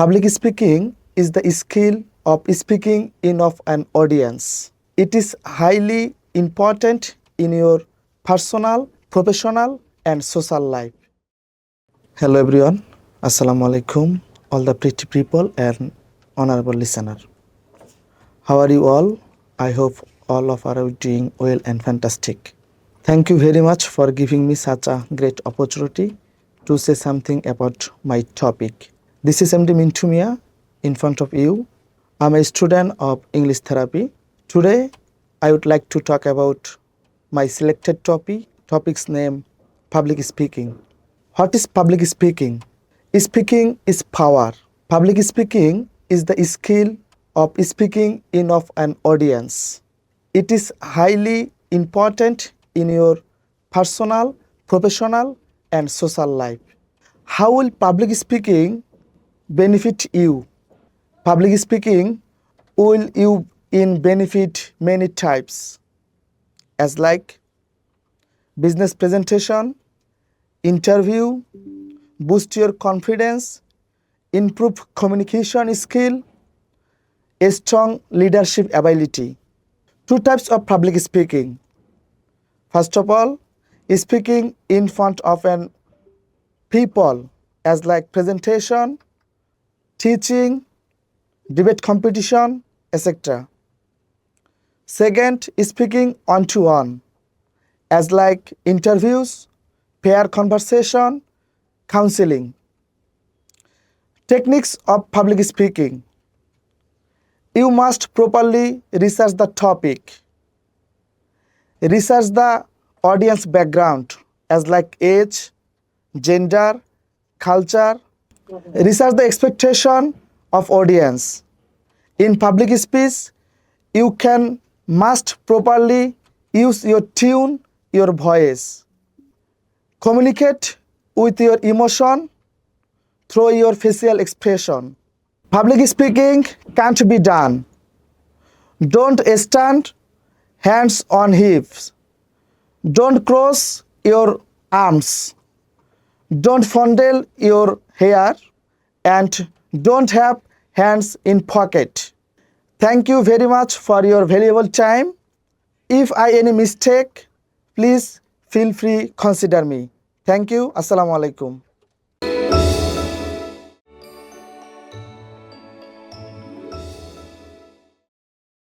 Public speaking is the skill of speaking in of an audience. It is highly important in your personal, professional and social life. Hello everyone. Assalamu alaikum all the pretty people and honorable listener. How are you all? I hope all of are doing well and fantastic. Thank you very much for giving me such a great opportunity to say something about my topic. This is MD Mintumia in front of you. I'm a student of English therapy. Today, I would like to talk about my selected topic. Topic's name, public speaking. What is public speaking? Speaking is power. Public speaking is the skill of speaking in of an audience. It is highly important in your personal, professional and social life. How will public speaking benefit you public speaking will you in benefit many types as like business presentation interview boost your confidence improve communication skill a strong leadership ability two types of public speaking first of all speaking in front of an people, as like presentation teaching, debate competition, etc. Second, speaking one to one as like interviews, pair conversation, counseling. Techniques of public speaking. You must properly research the topic. Research the audience background as like age, gender, culture. Mm-hmm. Research the expectation of audience. In public speech, you can must properly use your tune, your voice. Communicate with your emotion through your facial expression. Public speaking can't be done. Don't stand hands on hips. Don't cross your arms. Don't fondle your hair and don't have hands in pocket thank you very much for your valuable time if I any mistake please feel free consider me thank you আসসালামু আলাইকুম